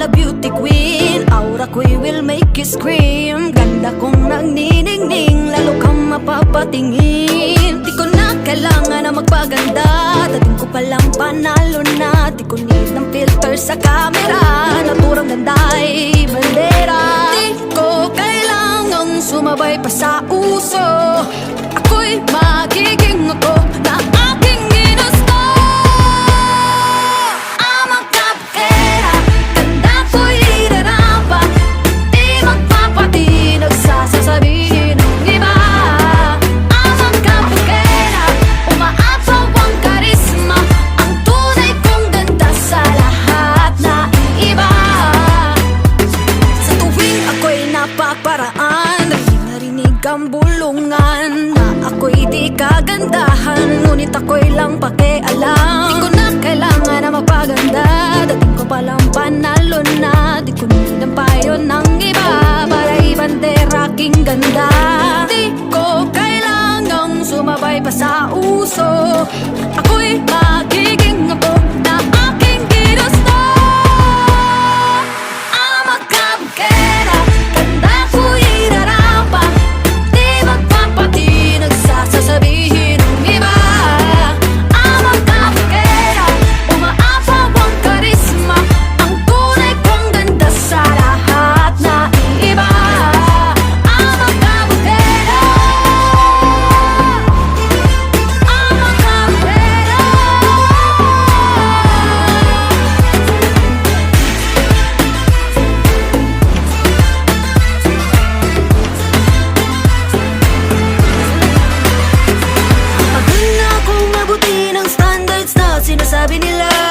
Lala beauty queen. Aura ko'y will make you scream. Ganda kong nagniningning Lalo kang mapapatingin. Di ko na kailangan na magpaganda. Dating ko palang panalo na. Di ko need ng filter sa camera. Naturang ganda ay bandera. Di ko kailangang sumabay pa sa uso. Ako'y ma ang bulungan. Na ako'y di kagandahan Ngunit ako'y lang pakialam. Di ko na kailangan na magpaganda Dating ko palang panalo na. Di ko need ang payo ng iba Para ibandera aking ganda. Di ko kailangang sumabay pa sa uso sinasabi nila